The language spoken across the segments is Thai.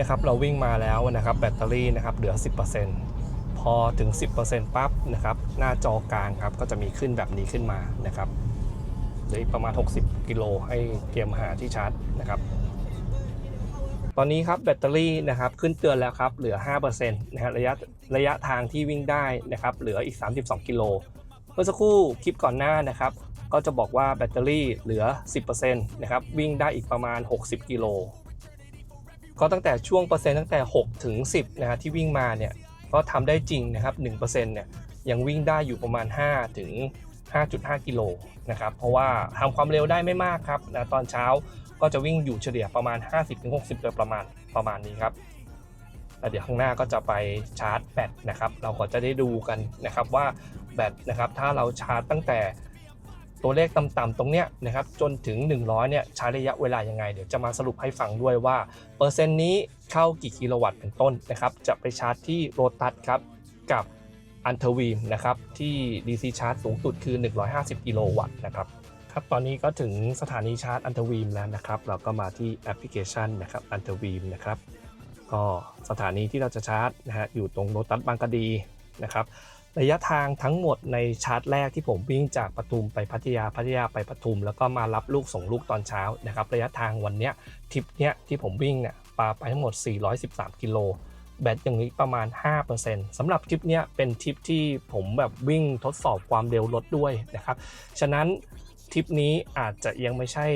นะครับเราวิ่งมาแล้วนะครับแบตเตอรี่นะครับเหลือ 10%พอถึง 10%ปั๊บนะครับหน้าจอกลางครับก็จะมีขึ้นแบบนี้ขึ้นมานะครับเหลือประมาณ 60 กิโลให้เตรียมหาที่ชาร์จนะครับตอนนี้ครับแบตเตอรี่นะครับขึ้นเตือนแล้วครับเหลือ 5%นะฮะระยะระยะทางที่วิ่งได้นะครับเหลืออีก 32 กิโลเมื่อสักครู่คลิปก่อนหน้านะครับก็จะบอกว่าแบตเตอรี่เหลือ 10%นะครับวิ่งได้อีกประมาณ 60 กิโล ก็ตั้งแต่ช่วงเปอร์เซ็นต์ตั้งแต่ 6 ถึง 10นะฮะที่วิ่งมาเนี่ยก็ทำได้จริงนะครับ1%เนี่ยยังวิ่งได้อยู่ประมาณ 5 ถึง 5.5 กิโลนะครับเพราะว่าทำความเร็วได้ไม่มากครับนะตอนเช้าก็จะวิ่งอยู่เฉลี่ยประมาณ 50-60 โดยประมาณประมาณนี้ครับแล้วเดี๋ยวข้างหน้าก็จะไปชาร์จแบตนะครับ เราก็จะได้ดูกันนะครับว่าแบตนะครับ ถ้าเราชาร์จตั้งแต่ ตัวเลขต่ำๆตรงเนี้ยนะครับจนถึง 100เนี่ยใช้ระยะเวลายังไง เดี๋ยวจะมาสรุปให้ฟังด้วยว่า เปอร์เซ็นต์นี้เข้ากี่กิโลวัตต์เป็นต้นนะครับจะไปชาร์จที่โรตัสครับกับอันเทอร์วีมนะครับที่ DC ชาร์จสูงสุดคือ 150 กิโลวัตต์นะครับครับตอนนี้ก็ถึงสถานีชาร์จอันเทอร์วีมแล้วนะครับเราก็มาที่แอปพลิเคชันนะครับอันเทอร์วีมนะครับก็สถานีที่เราจะชาร์จนะฮะอยู่ตรงโรตัสบางกะดีนะครับ ระยะทางทั้งหมดในชาร์จแรกที่ผมวิ่งจากปทุมไปพัทยาพัทยาไปปทุม แล้วก็มารับลูกส่งลูกตอนเช้านะครับระยะทางวันเนี้ยทริปเนี้ยที่ผมวิ่งเนี่ยปาไปทั้งหมด 413 กิโลแบตอย่างนี้ประมาณ 5%สำหรับทริปเนี้ยเป็นทริปที่ผมแบบวิ่งทดสอบความเร็วรถด้วยนะครับ ฉะนั้นทริปนี้อาจจะยังไม่ใช่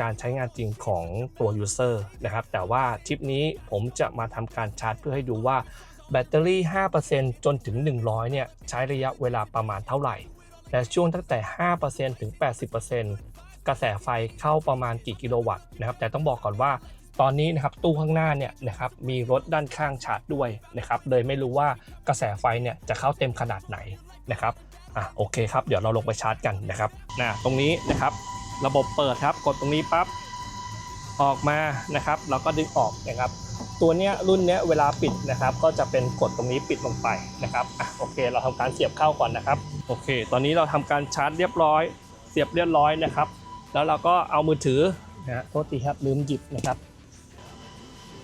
การใช้งานจริงของตัว user นะครับ แต่ว่าทริปนี้ผมจะมาทำการชาร์จเพื่อให้ดูว่า แบตเตอรี่ 5%จนถึง 100 เนี่ย ใช้ระยะเวลาประมาณเท่าไหร่ และช่วงตั้งแต่ 5%ถึง 80%กระแสไฟเข้าประมาณกี่กิโลวัตต์นะครับ แต่ต้องบอกก่อนว่าตอนนี้นะครับตู้ข้างหน้าเนี่ยนะครับมีรถด้านข้างชาร์จด้วยนะครับเลยไม่รู้ว่ากระแสไฟเนี่ยจะเข้าเต็มขนาดไหนนะครับอะโอเคครับเดี๋ยวเราลงไปชาร์จกันนะครับนะตรงนี้นะครับระบบเปิดครับกดตรงนี้ปั๊บออกมานะครับ เราก็ดึงออกนะครับ ตัวเนี้ยรุ่นเนี้ยเวลาปิดนะครับ ก็จะเป็นกดตรงนี้ปิดลงไปนะครับอะโอเค เราทำการเสียบเข้าก่อนนะครับ โอเค ตอนนี้เราทำการชาร์จเรียบร้อย เสียบเรียบร้อยนะครับ แล้วเราก็เอามือถือนะฮะโทษทีครับลืมหยิบนะครับ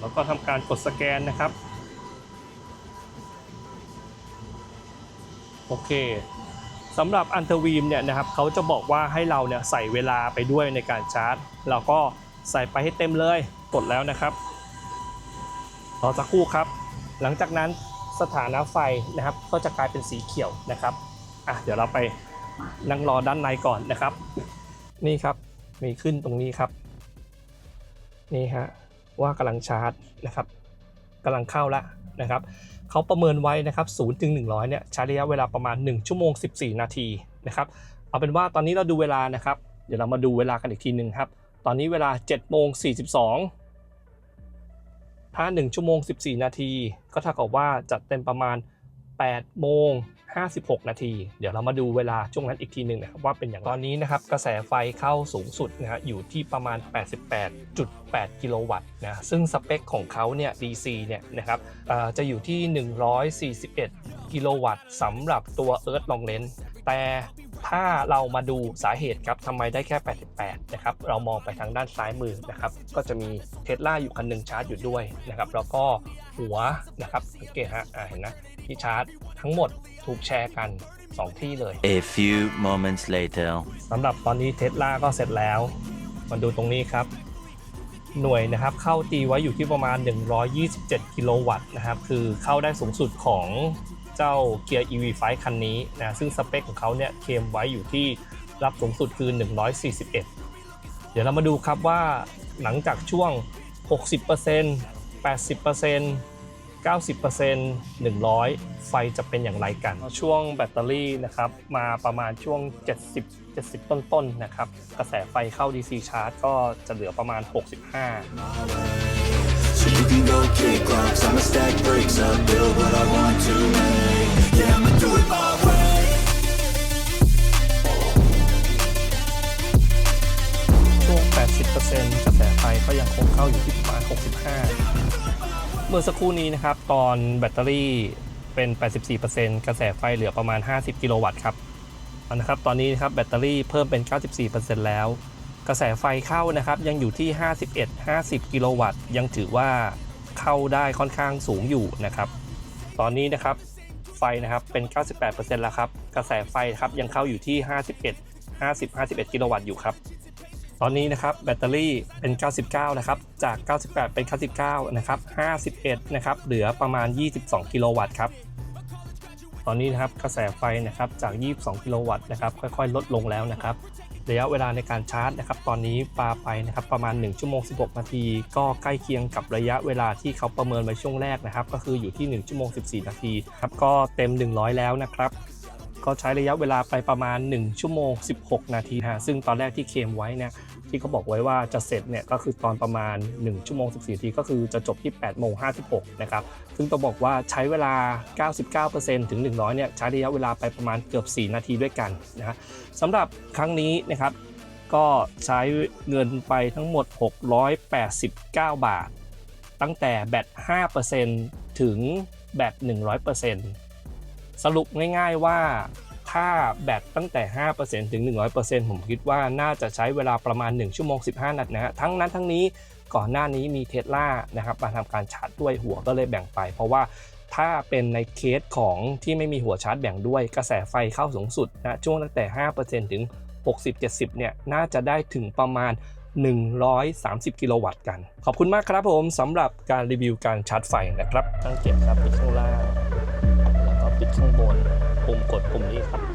แล้วก็ทำการกดสแกนนะครับ โอเคสำหรับอันเทอร์วีมเนี่ยนะครับเขาจะบอกว่าให้เราเนี่ยใส่เวลาไปด้วยในการชาร์จ เราก็ใส่ไปให้เต็มเลยกดแล้วนะครับ รอสักครู่ครับ หลังจากนั้นสถานะไฟนะครับ ก็จะกลายเป็นสีเขียวนะครับอะเดี๋ยวเราไปนั่งรอด้านในก่อนนะครับ นี่ครับมีขึ้นตรงนี้ครับ นี่ฮะว่ากำลังชาร์จนะครับกำลังเข้าแล้วนะครับเขาประเมินไว้นะครับ0ถึง100เนี่ยใช้ระยะเวลาประมาณ 1 ชั่วโมง 14 นาทีนะครับเอาเป็นว่าตอนนี้เราดูเวลานะครับ เดี๋ยวเรามาดูเวลากันอีกทีหนึ่งครับ ตอนนี้เวลา7โมง42 ถ้า 1 ชั่วโมง 14 นาที ก็เท่ากับว่าจัดเต็มประมาณ 8 โมง 56 นาที เดี๋ยวเรามาดูเวลาช่วงนั้นอีกทีหนึ่งนะครับว่าเป็นอย่างไรตอนนี้นะครับกระแสไฟเข้าสูงสุดนะฮะอยู่ที่ประมาณ 88.8 กิโลวัตต์นะซึ่งสเปคของเขาเนี่ย DC เนี่ยนะครับเอ่อจะอยู่ที่ 141 กิโลวัตต์สำหรับตัว Earth Long Range แต่ ถ้าเรามาดูสาเหตุครับทำไมได้แค่ 88 นะครับ เรามองไปทางด้านซ้ายมือนะครับ ก็จะมีเทสลาอยู่คันหนึ่งชาร์จอยู่ด้วยนะครับ แล้วก็หัวนะครับสังเกตฮะอ่าเห็นนะที่ชาร์จทั้งหมดถูกแชร์กัน 2 ที่เลย A few moments later. สำหรับตอนนี้เทสลาก็เสร็จแล้ว มาดูตรงนี้ครับ หน่วยนะครับเข้าตีไว้อยู่ที่ประมาณ 127 กิโลวัตต์นะครับ คือเข้าได้สูงสุดของ เจ้าเกียร์ EV5 คันนี้นะซึ่งสเปคของเขาเนี่ยเคมไว้อยู่ที่รับสูงสุดคือ 141 เดี๋ยวเรามาดูครับว่าหลังจากช่วง 60% 80% 90% 100 ไฟจะเป็นอย่างไรกัน ช่วงแบตเตอรี่นะครับมาประมาณช่วง 70 70 ต้นๆนะครับ กระแสไฟเข้า DC ชาร์จก็จะเหลือประมาณ 65 So you can go kick rocks, I'ma stack bricks up, build what I want เมื่อสักครู่นี้นะครับ ตอนแบตเตอรี่เป็น 84%กระแสไฟเหลือประมาณ 50 กิโลวัตต์ครับนะครับ ตอนนี้นะครับแบตเตอรี่เพิ่มเป็น 94%แล้ว กระแสไฟเข้านะครับ ยังอยู่ที่ 51 50 กิโลวัตต์ ยังถือว่าเข้าได้ค่อนข้างสูงอยู่นะครับ ตอนนี้นะครับไฟนะครับเป็น 98%แล้วครับ กระแสไฟครับยังเข้าอยู่ที่ 51 50 51 กิโลวัตต์อยู่ครับ ตอนนี้นะครับแบตเตอรี่เป็น 99 นะครับ จาก 98 เป็น 99 นะครับ 51 นะครับ เหลือประมาณ 22 กิโลวัตต์ครับ ตอนนี้นะครับกระแสไฟนะครับจาก 22 กิโลวัตต์นะครับ ค่อยๆ ลดลงแล้วนะครับ ระยะเวลาในการชาร์จนะครับ ตอนนี้ปาไปนะครับประมาณ 1 ชั่วโมง 16 นาที ก็ใกล้เคียงกับระยะเวลาที่เขาประเมินไว้ช่วงแรกนะครับ ก็คืออยู่ที่ 1 ชั่วโมง 14 นาทีครับ ก็เต็ม 100 แล้วนะครับ ก็ใช้ระยะเวลาไปประมาณ 1 ชั่วโมง 16 นาทีฮะซึ่งตอนแรกที่เคมไว้เนี่ยที่เขาบอกไว้ว่าจะเสร็จเนี่ยก็คือตอนประมาณ 1 ชั่วโมง 14นาทีก็คือจะจบที่ 8 โมง 56 นะครับ ซึ่งต้องบอกว่าใช้เวลา 99%ถึง 100 เนี่ยใช้ระยะเวลาไปประมาณเกือบ 4 นาทีด้วยกันนะฮะสำหรับครั้งนี้นะครับก็ใช้เงินไปทั้งหมด 689 บาท ตั้งแต่แบต5%ถึงแบต100% สรุปง่ายๆว่าถ้าแบตตั้งแต่ 5%ถึง 100%ผมคิดว่าน่าจะใช้เวลาประมาณ 1 ชั่วโมง 15 นาทีนะฮะทั้งนั้นทั้งนี้ก่อนหน้านี้มีเทสลานะครับมาทำการชาร์จด้วยหัวก็เลยแบ่งไป เพราะว่าถ้าเป็นในเคสของที่ไม่มีหัวชาร์จแบ่งด้วยกระแสไฟเข้าสูงสุดนะช่วงตั้งแต่ 5%ถึง 60-70 เนี่ยน่าจะได้ถึงประมาณ 130 กิโลวัตต์กัน ขอบคุณมากครับผมสำหรับการรีวิวการชาร์จไฟนะครับตั้งเก็บครับปิดข้างล่าง ล้วก็ปิดข้างบนปุ่มกดปุ่มนี้ครับ